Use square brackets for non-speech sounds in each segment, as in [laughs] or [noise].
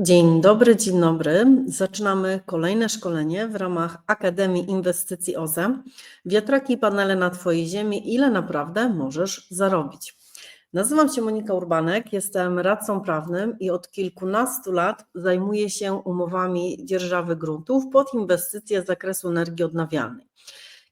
Dzień dobry, dzień dobry. Zaczynamy kolejne szkolenie w ramach Akademii Inwestycji OZE. Wiatraki i panele na Twojej ziemi, ile naprawdę możesz zarobić? Nazywam się Monika Urbanek, jestem radcą prawnym i od kilkunastu lat zajmuję się umowami dzierżawy gruntów pod inwestycje z zakresu energii odnawialnej.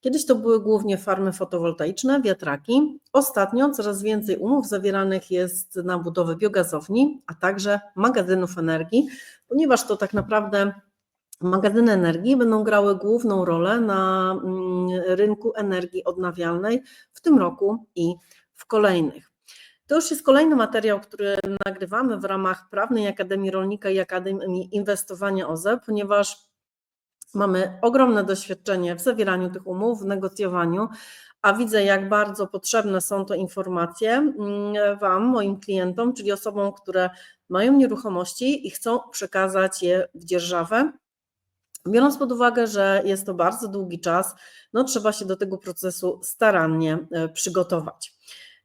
Kiedyś to były głównie farmy fotowoltaiczne, wiatraki. Ostatnio coraz więcej umów zawieranych jest na budowę biogazowni, a także magazynów energii, ponieważ to tak naprawdę magazyny energii będą grały główną rolę na mm, rynku energii odnawialnej w tym roku i w kolejnych. To już jest kolejny materiał, który nagrywamy w ramach Prawnej Akademii Rolnika i Akademii Inwestowania OZE, ponieważ Mamy ogromne doświadczenie w zawieraniu tych umów, w negocjowaniu, a widzę, jak bardzo potrzebne są to informacje mm, Wam, moim klientom, czyli osobom, które mają nieruchomości i chcą przekazać je w dzierżawę. Biorąc pod uwagę, że jest to bardzo długi czas, no trzeba się do tego procesu starannie e, przygotować.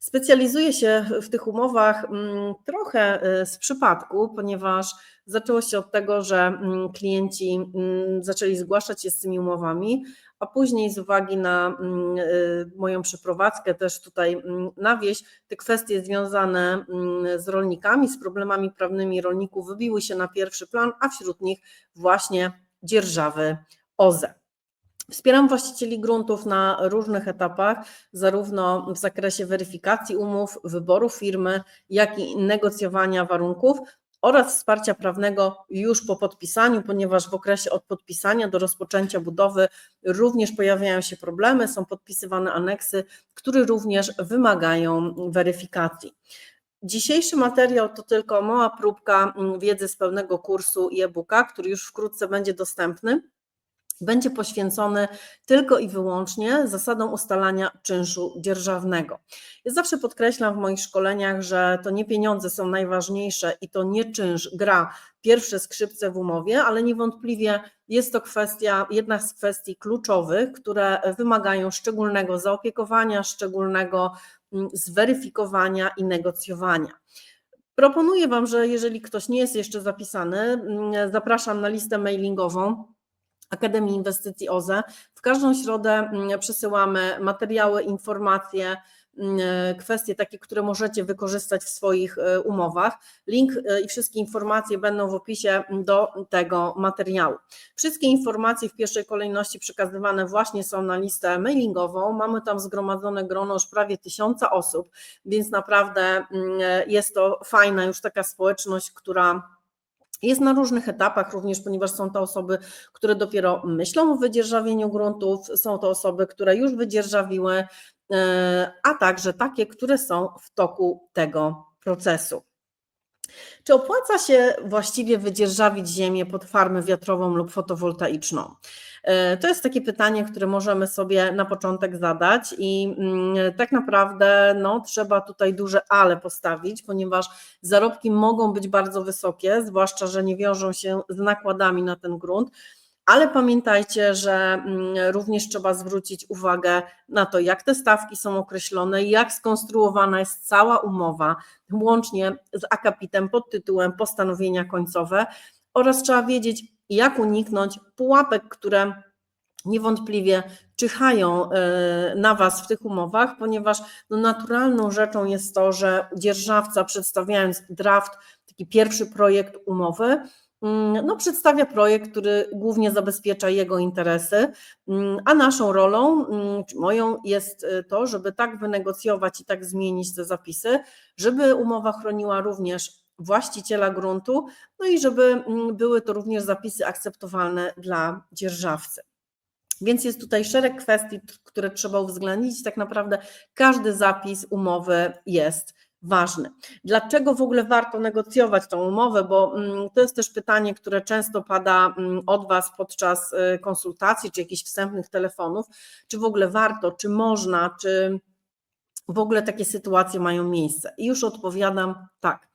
Specjalizuję się w tych umowach mm, trochę e, z przypadku, ponieważ zaczęło się od tego, że mm, klienci mm, zaczęli zgłaszać się z tymi umowami, a później z uwagi na e, moją przeprowadzkę też tutaj na wieś, te kwestie związane z rolnikami, z problemami prawnymi rolników wybiły się na pierwszy plan, a wśród nich właśnie dzierżawy OZE. Wspieram właścicieli gruntów na różnych etapach, zarówno w zakresie weryfikacji umów, wyboru firmy, jak i negocjowania warunków oraz wsparcia prawnego już po podpisaniu, ponieważ w okresie od podpisania do rozpoczęcia budowy również pojawiają się problemy, są podpisywane aneksy, które również wymagają weryfikacji. Dzisiejszy materiał to tylko mała próbka wiedzy z pełnego kursu e-booka, który już wkrótce będzie dostępny będzie poświęcony tylko i wyłącznie zasadom ustalania czynszu dzierżawnego. Ja zawsze podkreślam w moich szkoleniach, że to nie pieniądze są najważniejsze i to nie czynsz gra pierwsze skrzypce w umowie, ale niewątpliwie jest to kwestia, jedna z kwestii kluczowych, które wymagają szczególnego zaopiekowania, szczególnego mm, zweryfikowania i negocjowania. Proponuję Wam, że jeżeli ktoś nie jest jeszcze zapisany, mm, zapraszam na listę mailingową Akademii Inwestycji OZE. W każdą środę mm, przesyłamy materiały, informacje, mm, kwestie takie, które możecie wykorzystać w swoich e, umowach. Link e, i wszystkie informacje będą w opisie do tego materiału. Wszystkie informacje w pierwszej kolejności przekazywane właśnie są na listę mailingową. Mamy tam zgromadzone grono już prawie tysiąca osób, więc naprawdę mm, jest to fajna już taka społeczność, która jest na różnych etapach, również ponieważ są to osoby, które dopiero myślą o wydzierżawieniu gruntów, są to osoby, które już wydzierżawiły, e, a także takie, które są w toku tego procesu. Czy opłaca się właściwie wydzierżawić ziemię pod farmę wiatrową lub fotowoltaiczną? E, to jest takie pytanie, które możemy sobie na początek zadać i mm, tak naprawdę no, trzeba tutaj duże ale postawić, ponieważ zarobki mogą być bardzo wysokie, zwłaszcza, że nie wiążą się z nakładami na ten grunt. Ale pamiętajcie, że mm, również trzeba zwrócić uwagę na to, jak te stawki są określone, jak skonstruowana jest cała umowa, łącznie z akapitem pod tytułem postanowienia końcowe, oraz trzeba wiedzieć, jak uniknąć pułapek, które niewątpliwie czyhają e, na Was w tych umowach, ponieważ no naturalną rzeczą jest to, że dzierżawca przedstawiając draft, taki pierwszy projekt umowy, no, przedstawia projekt, który głównie zabezpiecza jego interesy, mm, a naszą rolą, mm, moją jest e, to, żeby tak wynegocjować i tak zmienić te zapisy, żeby umowa chroniła również właściciela gruntu, no i żeby mm, były to również zapisy akceptowalne dla dzierżawcy. Więc jest tutaj szereg kwestii, które trzeba uwzględnić. Tak naprawdę każdy zapis umowy jest ważny. Dlaczego w ogóle warto negocjować tą umowę? Bo mm, to jest też pytanie, które często pada mm, od Was podczas y, konsultacji czy jakichś wstępnych telefonów. Czy w ogóle warto, czy można, czy w ogóle takie sytuacje mają miejsce? I już odpowiadam tak.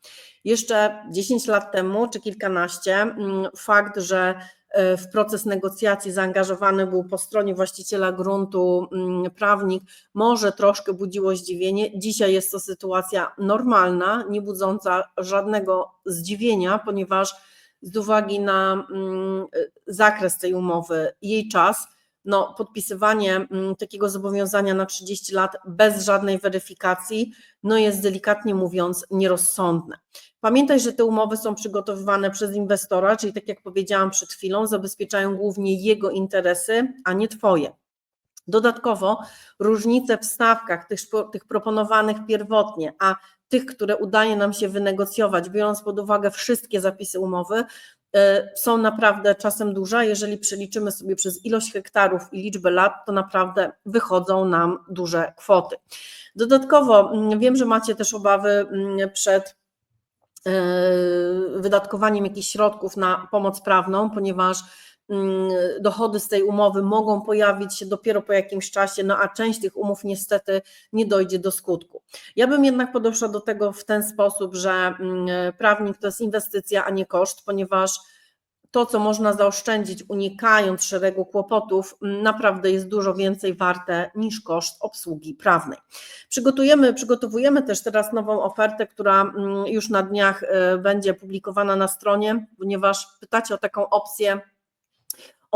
Jeszcze 10 lat temu, czy kilkanaście, mm, fakt, że e, w proces negocjacji zaangażowany był po stronie właściciela gruntu mm, prawnik, może troszkę budziło zdziwienie. Dzisiaj jest to sytuacja normalna, nie budząca żadnego zdziwienia, ponieważ z uwagi na mm, zakres tej umowy, jej czas, no, podpisywanie mm, takiego zobowiązania na 30 lat bez żadnej weryfikacji, no jest delikatnie mówiąc nierozsądne. Pamiętaj, że te umowy są przygotowywane przez inwestora, czyli tak jak powiedziałam przed chwilą, zabezpieczają głównie jego interesy, a nie Twoje. Dodatkowo różnice w stawkach tych, tych proponowanych pierwotnie, a tych, które udaje nam się wynegocjować, biorąc pod uwagę wszystkie zapisy umowy, są naprawdę czasem duże. Jeżeli przeliczymy sobie przez ilość hektarów i liczbę lat, to naprawdę wychodzą nam duże kwoty. Dodatkowo mm, wiem, że macie też obawy mm, przed e, wydatkowaniem jakichś środków na pomoc prawną, ponieważ dochody z tej umowy mogą pojawić się dopiero po jakimś czasie, no a część tych umów niestety nie dojdzie do skutku. Ja bym jednak podeszła do tego w ten sposób, że mm, prawnik to jest inwestycja, a nie koszt, ponieważ to, co można zaoszczędzić, unikając szeregu kłopotów, mm, naprawdę jest dużo więcej warte niż koszt obsługi prawnej. Przygotujemy, przygotowujemy też teraz nową ofertę, która już na dniach e, będzie publikowana na stronie, ponieważ pytacie o taką opcję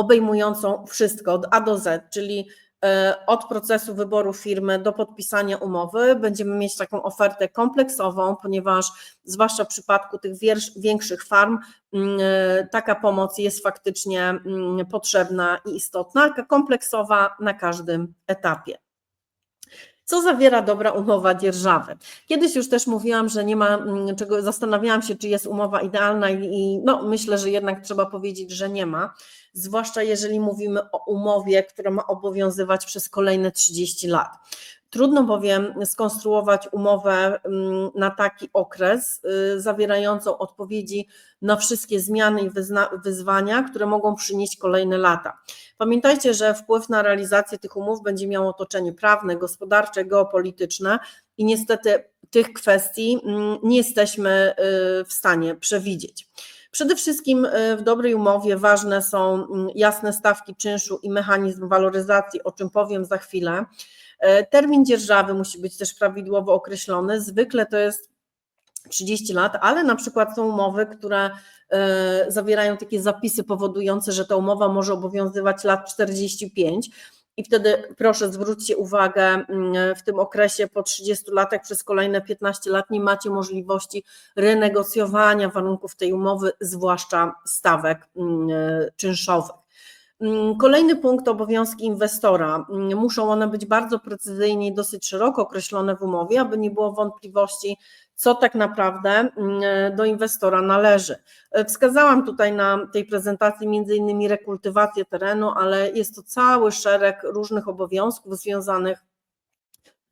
obejmującą wszystko od A do Z, czyli e, od procesu wyboru firmy do podpisania umowy. Będziemy mieć taką ofertę kompleksową, ponieważ zwłaszcza w przypadku tych większych farm mm, e, taka pomoc jest faktycznie mm, potrzebna i istotna, kompleksowa na każdym etapie. Co zawiera dobra umowa dzierżawy? Kiedyś już też mówiłam, że nie ma mm, czego, zastanawiałam się, czy jest umowa idealna i no, myślę, że jednak trzeba powiedzieć, że nie ma, zwłaszcza jeżeli mówimy o umowie, która ma obowiązywać przez kolejne 30 lat. Trudno bowiem skonstruować umowę mm, na taki okres, y, zawierającą odpowiedzi na wszystkie zmiany i wyzwania, które mogą przynieść kolejne lata. Pamiętajcie, że wpływ na realizację tych umów będzie miało otoczenie prawne, gospodarcze, geopolityczne i niestety tych kwestii mm, nie jesteśmy y, w stanie przewidzieć. Przede wszystkim y, w dobrej umowie ważne są mm, jasne stawki czynszu i mechanizm waloryzacji, o czym powiem za chwilę. E, termin dzierżawy musi być też prawidłowo określony. Zwykle to jest 30 lat, ale na przykład są umowy, które e, zawierają takie zapisy powodujące, że ta umowa może obowiązywać lat 45. I wtedy proszę zwróćcie uwagę, mm, w tym okresie po 30 latach przez kolejne 15 lat nie macie możliwości renegocjowania warunków tej umowy, zwłaszcza stawek mm, czynszowych. Mm, kolejny punkt obowiązki inwestora. Mm, muszą one być bardzo precyzyjnie i dosyć szeroko określone w umowie, aby nie było wątpliwości, co tak naprawdę mm, do inwestora należy. E, wskazałam tutaj na tej prezentacji między innymi rekultywację terenu, ale jest to cały szereg różnych obowiązków związanych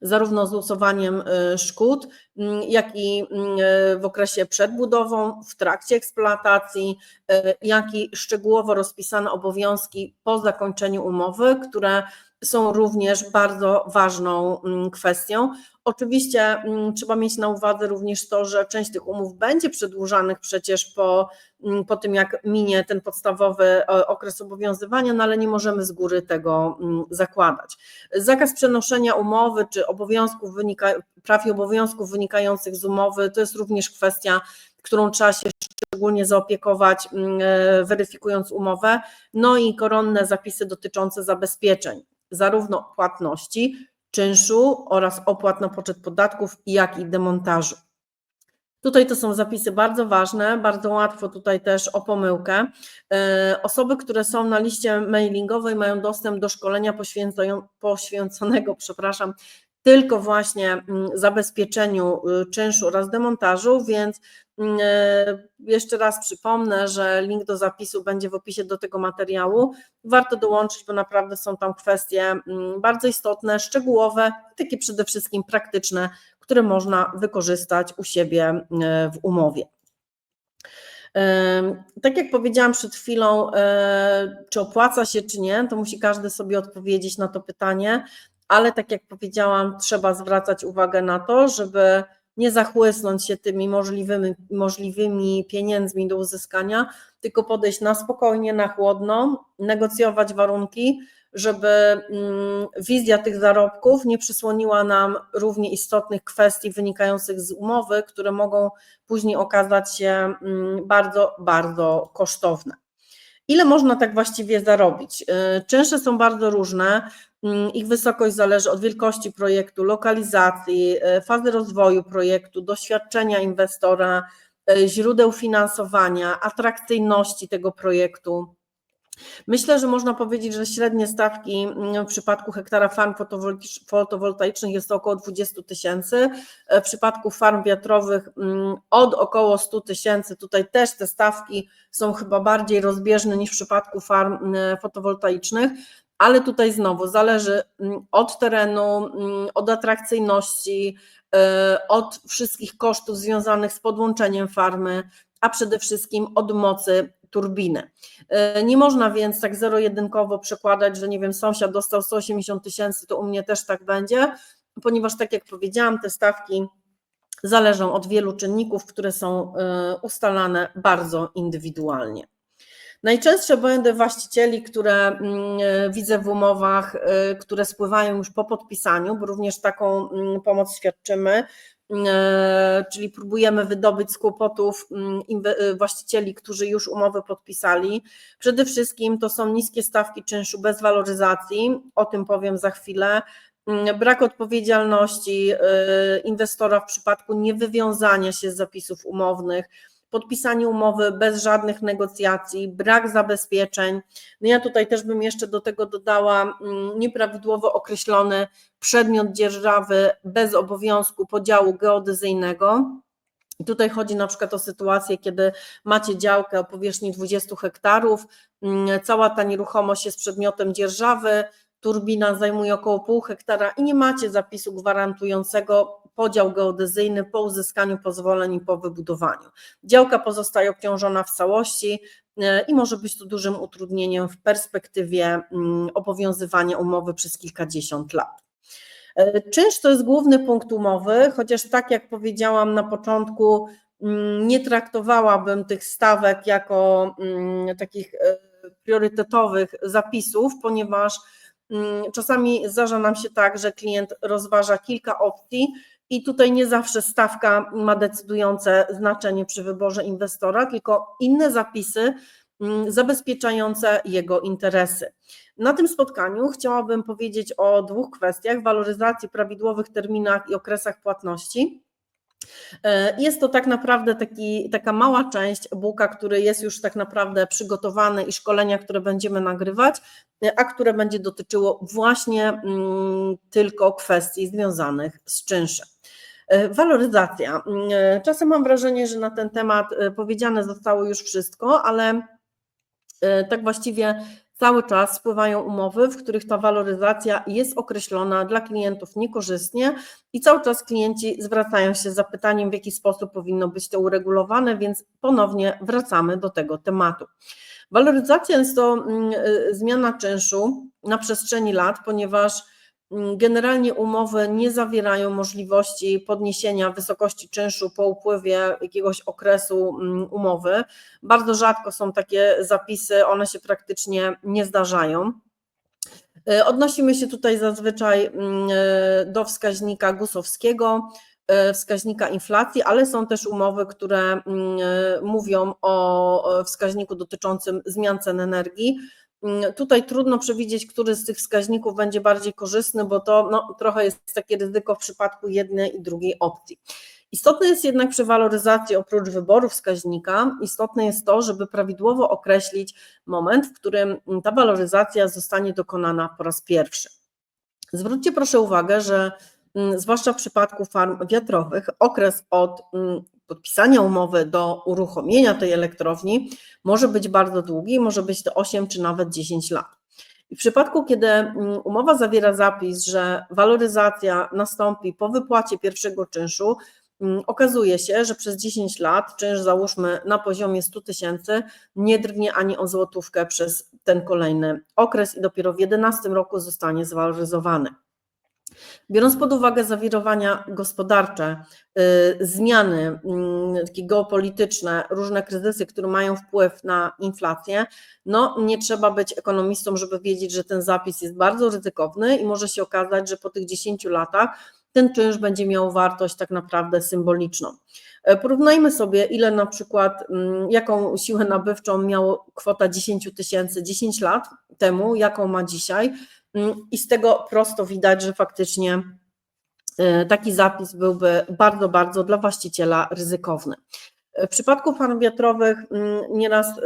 zarówno z usuwaniem y, szkód, mm, jak i mm, w okresie przed budową, w trakcie eksploatacji, y, jak i szczegółowo rozpisane obowiązki po zakończeniu umowy, które są również bardzo ważną mm, kwestią. Oczywiście mm, trzeba mieć na uwadze również to, że część tych umów będzie przedłużanych przecież po, mm, po tym, jak minie ten podstawowy okres obowiązywania, no ale nie możemy z góry tego zakładać. Zakaz przenoszenia umowy czy obowiązków wynika, praw i obowiązków wynikających z umowy to jest również kwestia, którą trzeba się szczególnie zaopiekować, e, weryfikując umowę. No i koronne zapisy dotyczące zabezpieczeń zarówno płatności, czynszu oraz opłat na poczet podatków, jak i demontażu. Tutaj to są zapisy bardzo ważne, bardzo łatwo tutaj też o pomyłkę. E, osoby, które są na liście mailingowej mają dostęp do szkolenia poświęconego, [laughs] przepraszam, tylko właśnie mm, zabezpieczeniu y, czynszu oraz demontażu, więc mm, e, jeszcze raz przypomnę, że link do zapisu będzie w opisie do tego materiału. Warto dołączyć, bo naprawdę są tam kwestie mm, bardzo istotne, szczegółowe, takie przede wszystkim praktyczne, które można wykorzystać u siebie e, w umowie. E, tak jak powiedziałam przed chwilą, czy opłaca się, czy nie, to musi każdy sobie odpowiedzieć na to pytanie ale tak jak powiedziałam, trzeba zwracać uwagę na to, żeby nie zachłysnąć się tymi możliwymi, możliwymi pieniędzmi do uzyskania, tylko podejść na spokojnie, na chłodno, negocjować warunki, żeby mm, wizja tych zarobków nie przysłoniła nam równie istotnych kwestii wynikających z umowy, które mogą później okazać się mm, bardzo, bardzo kosztowne. Ile można tak właściwie zarobić? Y, czynsze są bardzo różne. Mm, ich wysokość zależy od wielkości projektu, lokalizacji, y, fazy rozwoju projektu, doświadczenia inwestora, y, źródeł finansowania, atrakcyjności tego projektu. Myślę, że można powiedzieć, że średnie stawki mm, w przypadku hektara farm fotowoltaicznych jest to około 20 tysięcy, w przypadku farm wiatrowych mm, od około 100 tysięcy. Tutaj też te stawki są chyba bardziej rozbieżne niż w przypadku farm fotowoltaicznych ale tutaj znowu zależy od terenu, od atrakcyjności, y, od wszystkich kosztów związanych z podłączeniem farmy, a przede wszystkim od mocy turbiny. E, nie można więc tak zero-jedynkowo przekładać, że nie wiem, sąsiad dostał 180 tysięcy, to u mnie też tak będzie, ponieważ tak jak powiedziałam, te stawki zależą od wielu czynników, które są e, ustalane bardzo indywidualnie. Najczęstsze błędy właścicieli, które mm, e, widzę w umowach, które spływają już po podpisaniu, bo również taką mm, pomoc świadczymy, E, czyli próbujemy wydobyć z kłopotów mm, e, właścicieli, którzy już umowy podpisali. Przede wszystkim to są niskie stawki czynszu bez waloryzacji, o tym powiem za chwilę. Mm, brak odpowiedzialności e, inwestora w przypadku niewywiązania się z zapisów umownych, podpisanie umowy bez żadnych negocjacji, brak zabezpieczeń. No ja tutaj też bym jeszcze do tego dodała mm, nieprawidłowo określony przedmiot dzierżawy bez obowiązku podziału geodezyjnego. Tutaj chodzi na przykład o sytuację, kiedy macie działkę o powierzchni 20 hektarów, mm, cała ta nieruchomość jest przedmiotem dzierżawy, turbina zajmuje około pół hektara i nie macie zapisu gwarantującego podział geodezyjny po uzyskaniu pozwoleń i po wybudowaniu. Działka pozostaje obciążona w całości e, i może być to dużym utrudnieniem w perspektywie mm, obowiązywania umowy przez kilkadziesiąt lat. E, czynsz to jest główny punkt umowy, chociaż tak jak powiedziałam na początku, mm, nie traktowałabym tych stawek jako mm, takich e, priorytetowych zapisów, ponieważ czasami zdarza nam się tak, że klient rozważa kilka opcji i tutaj nie zawsze stawka ma decydujące znaczenie przy wyborze inwestora, tylko inne zapisy mm, zabezpieczające jego interesy. Na tym spotkaniu chciałabym powiedzieć o dwóch kwestiach: waloryzacji, prawidłowych terminach i okresach płatności. E, jest to tak naprawdę taki, taka mała część buka, który jest już tak naprawdę przygotowany i szkolenia, które będziemy nagrywać, a które będzie dotyczyło właśnie mm, tylko kwestii związanych z czynszem. E, waloryzacja. Mm, e, czasem mam wrażenie, że na ten temat e, powiedziane zostało już wszystko, ale tak właściwie cały czas spływają umowy, w których ta waloryzacja jest określona dla klientów niekorzystnie i cały czas klienci zwracają się z zapytaniem, w jaki sposób powinno być to uregulowane, więc ponownie wracamy do tego tematu. Waloryzacja jest to mm, zmiana czynszu na przestrzeni lat, ponieważ generalnie umowy nie zawierają możliwości podniesienia wysokości czynszu po upływie jakiegoś okresu mm, umowy. Bardzo rzadko są takie zapisy, one się praktycznie nie zdarzają. E, odnosimy się tutaj zazwyczaj mm, e, do wskaźnika gusowskiego, e, wskaźnika inflacji, ale są też umowy, które mówią o wskaźniku dotyczącym zmian cen energii. Mm, tutaj trudno przewidzieć, który z tych wskaźników będzie bardziej korzystny, bo to no, trochę jest takie ryzyko w przypadku jednej i drugiej opcji. Istotne jest jednak przy waloryzacji, oprócz wyboru wskaźnika, istotne jest to, żeby prawidłowo określić moment, w którym ta waloryzacja zostanie dokonana po raz pierwszy. Zwróćcie proszę uwagę, że mm, zwłaszcza w przypadku farm wiatrowych, okres od mm, podpisania umowy do uruchomienia tej elektrowni może być bardzo długi, może być to 8 czy nawet 10 lat. I w przypadku, kiedy mm, umowa zawiera zapis, że waloryzacja nastąpi po wypłacie pierwszego czynszu, mm, okazuje się, że przez 10 lat czynsz załóżmy na poziomie 100 tysięcy nie drgnie ani o złotówkę przez ten kolejny okres i dopiero w 11 roku zostanie zwaloryzowany. Biorąc pod uwagę zawirowania gospodarcze, y, zmiany mm, takie geopolityczne, różne kryzysy, które mają wpływ na inflację, no nie trzeba być ekonomistą, żeby wiedzieć, że ten zapis jest bardzo ryzykowny i może się okazać, że po tych 10 latach ten czynsz będzie miał wartość tak naprawdę symboliczną. E, porównajmy sobie, ile na przykład, mm, jaką siłę nabywczą miała kwota 10 tysięcy 10 lat temu, jaką ma dzisiaj I z tego prosto widać, że faktycznie e, taki zapis byłby bardzo, bardzo dla właściciela ryzykowny. E, w przypadku farm wiatrowych mm, nieraz e,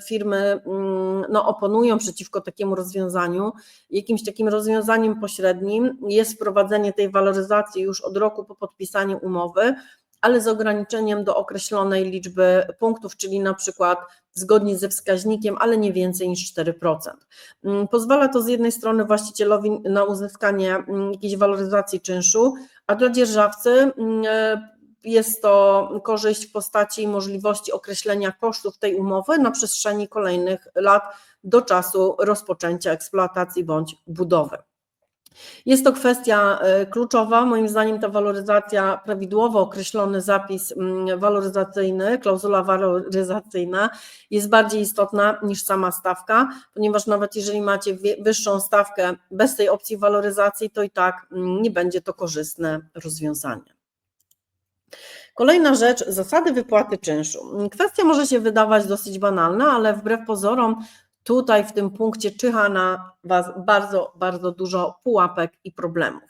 firmy mm, no, oponują przeciwko takiemu rozwiązaniu. Jakimś takim rozwiązaniem pośrednim jest wprowadzenie tej waloryzacji już od roku po podpisaniu umowy, ale z ograniczeniem do określonej liczby punktów, czyli na przykład zgodnie ze wskaźnikiem, ale nie więcej niż 4%. Mm, pozwala to z jednej strony właścicielowi na uzyskanie mm, jakiejś waloryzacji czynszu, a dla dzierżawcy mm, e, jest to korzyść w postaci możliwości określenia kosztów tej umowy na przestrzeni kolejnych lat do czasu rozpoczęcia eksploatacji bądź budowy. Jest to kwestia e, kluczowa. Moim zdaniem ta waloryzacja, prawidłowo określony zapis mm, waloryzacyjny, klauzula waloryzacyjna jest bardziej istotna niż sama stawka, ponieważ nawet jeżeli macie wyższą stawkę bez tej opcji waloryzacji, to i tak mm, nie będzie to korzystne rozwiązanie. Kolejna rzecz, zasady wypłaty czynszu. Kwestia może się wydawać dosyć banalna, ale wbrew pozorom Tutaj w tym punkcie czyha na Was bardzo, bardzo dużo pułapek i problemów.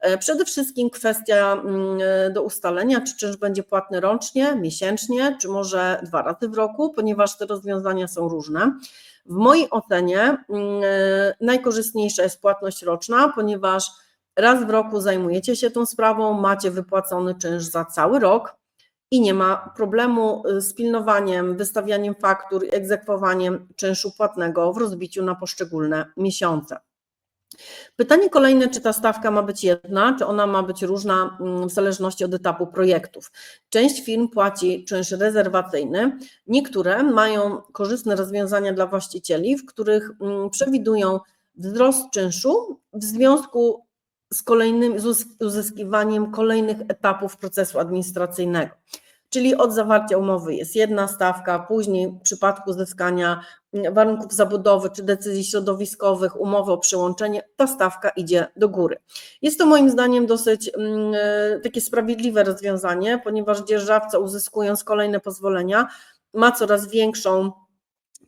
E, przede wszystkim kwestia mm, e, do ustalenia, czy czynsz będzie płatny rocznie, miesięcznie, czy może dwa razy w roku, ponieważ te rozwiązania są różne. W mojej ocenie mm, e, najkorzystniejsza jest płatność roczna, ponieważ raz w roku zajmujecie się tą sprawą, macie wypłacony czynsz za cały rok, i nie ma problemu y, z pilnowaniem, wystawianiem faktur, egzekwowaniem czynszu płatnego w rozbiciu na poszczególne miesiące. Pytanie kolejne, czy ta stawka ma być jedna, czy ona ma być różna mm, w zależności od etapu projektów. Część firm płaci czynsz rezerwacyjny, niektóre mają korzystne rozwiązania dla właścicieli, w których mm, przewidują wzrost czynszu w związku z kolejnym uzyskiwaniem kolejnych etapów procesu administracyjnego. Czyli od zawarcia umowy jest jedna stawka, później w przypadku uzyskania warunków zabudowy czy decyzji środowiskowych, umowy o przyłączenie, ta stawka idzie do góry. Jest to moim zdaniem dosyć mm, e, takie sprawiedliwe rozwiązanie, ponieważ dzierżawca uzyskując kolejne pozwolenia ma coraz większą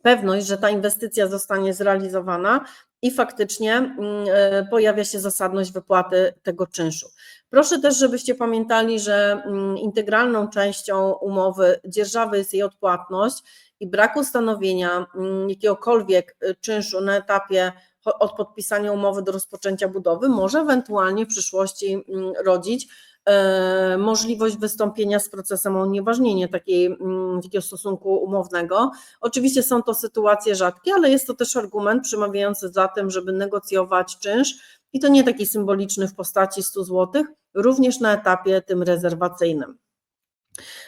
pewność, że ta inwestycja zostanie zrealizowana i faktycznie mm, e, pojawia się zasadność wypłaty tego czynszu. Proszę też, żebyście pamiętali, że mm, integralną częścią umowy dzierżawy jest jej odpłatność i brak ustanowienia mm, jakiegokolwiek y, czynszu na etapie od podpisania umowy do rozpoczęcia budowy może ewentualnie w przyszłości rodzić E, możliwość wystąpienia z procesem o unieważnienie takiej, mm, takiego stosunku umownego. Oczywiście są to sytuacje rzadkie, ale jest to też argument przemawiający za tym, żeby negocjować czynsz i to nie taki symboliczny w postaci 100 zł, również na etapie tym rezerwacyjnym.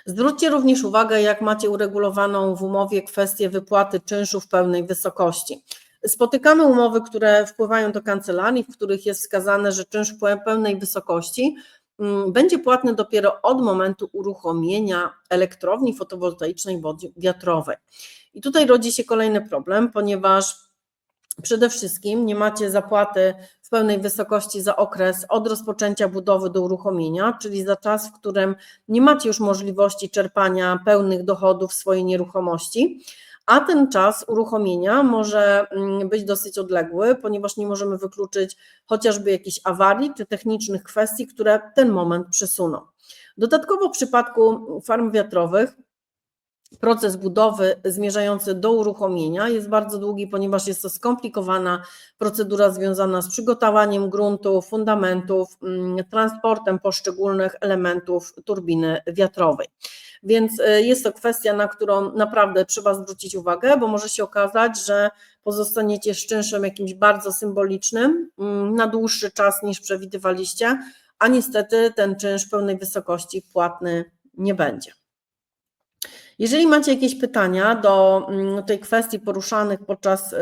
Zwróćcie również uwagę, jak macie uregulowaną w umowie kwestię wypłaty czynszu w pełnej wysokości. Spotykamy umowy, które wpływają do kancelarii, w których jest wskazane, że czynsz w pełnej wysokości Mm, będzie płatny dopiero od momentu uruchomienia elektrowni fotowoltaicznej wiatrowej. I tutaj rodzi się kolejny problem, ponieważ przede wszystkim nie macie zapłaty w pełnej wysokości za okres od rozpoczęcia budowy do uruchomienia, czyli za czas, w którym nie macie już możliwości czerpania pełnych dochodów swojej nieruchomości a ten czas uruchomienia może mm, być dosyć odległy, ponieważ nie możemy wykluczyć chociażby jakichś awarii czy technicznych kwestii, które ten moment przesuną. Dodatkowo w przypadku farm wiatrowych proces budowy zmierzający do uruchomienia jest bardzo długi, ponieważ jest to skomplikowana procedura związana z przygotowaniem gruntu, fundamentów, mm, transportem poszczególnych elementów turbiny wiatrowej. Więc y, jest to kwestia, na którą naprawdę trzeba zwrócić uwagę, bo może się okazać, że pozostaniecie z czynszem jakimś bardzo symbolicznym mm, na dłuższy czas niż przewidywaliście, a niestety ten czynsz pełnej wysokości płatny nie będzie. Jeżeli macie jakieś pytania do mm, tej kwestii poruszanych podczas y,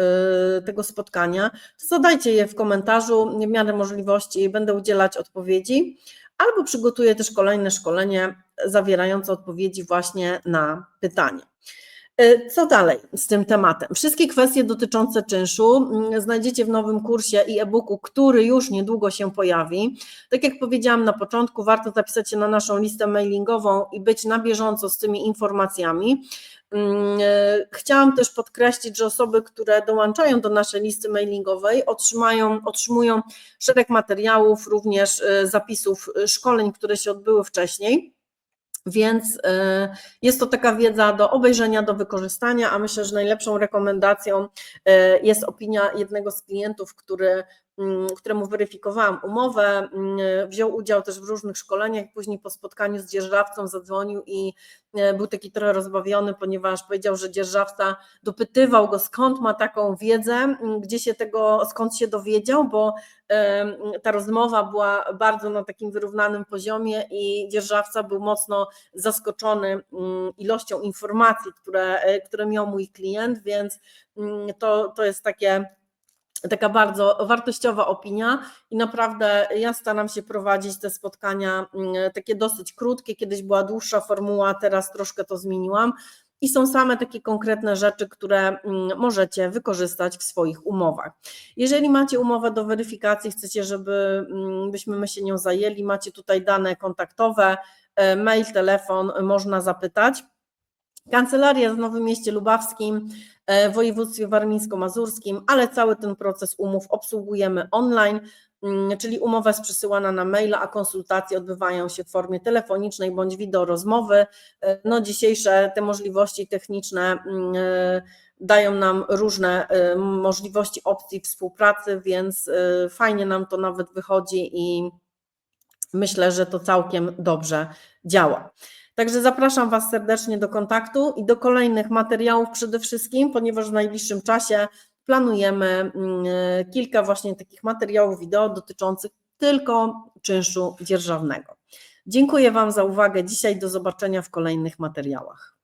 tego spotkania, to zadajcie je w komentarzu. W miarę możliwości będę udzielać odpowiedzi, albo przygotuję też kolejne szkolenie zawierające odpowiedzi właśnie na pytania. Y, Co dalej z tym tematem? Wszystkie kwestie dotyczące czynszu mm, znajdziecie w nowym kursie i e-booku, który już niedługo się pojawi. Tak jak powiedziałam na początku, warto zapisać się na naszą listę mailingową i być na bieżąco z tymi informacjami. Mm, y, Chciałam też podkreślić, że osoby, które dołączają do naszej listy mailingowej, otrzymają, otrzymują szereg materiałów, również y, zapisów szkoleń, które się odbyły wcześniej. Więc y, jest to taka wiedza do obejrzenia, do wykorzystania, a myślę, że najlepszą rekomendacją y, jest opinia jednego z klientów, który, któremu weryfikowałam umowę, mm, wziął udział też w różnych szkoleniach, później po spotkaniu z dzierżawcą zadzwonił i y, był taki trochę rozbawiony, ponieważ powiedział, że dzierżawca dopytywał go, skąd ma taką wiedzę, mm, gdzie się tego, skąd się dowiedział, bo ta rozmowa była bardzo na takim wyrównanym poziomie i dzierżawca był mocno zaskoczony mm, ilością informacji, które, e, które miał mój klient, więc mm, to, to jest takie taka bardzo wartościowa opinia i naprawdę ja staram się prowadzić te spotkania mm, takie dosyć krótkie, kiedyś była dłuższa formuła, teraz troszkę to zmieniłam i są same takie konkretne rzeczy, które mm, możecie wykorzystać w swoich umowach. Jeżeli macie umowę do weryfikacji, chcecie, żeby mm, my się nią zajęli, macie tutaj dane kontaktowe, e, mail, telefon, można zapytać. Kancelaria w Nowym Mieście Lubawskim, w województwie warmińsko-mazurskim, ale cały ten proces umów obsługujemy online, mm, czyli umowa jest przesyłana na maila, a konsultacje odbywają się w formie telefonicznej bądź wideo rozmowy. E, No dzisiejsze te możliwości techniczne mm, e, dają nam różne możliwości opcji współpracy, więc fajnie nam to nawet wychodzi i myślę, że to całkiem dobrze działa. Także zapraszam Was serdecznie do kontaktu i do kolejnych materiałów przede wszystkim, ponieważ w najbliższym czasie planujemy mm, kilka właśnie takich materiałów wideo dotyczących tylko czynszu dzierżawnego. Dziękuję Wam za uwagę dzisiaj. Do zobaczenia w kolejnych materiałach.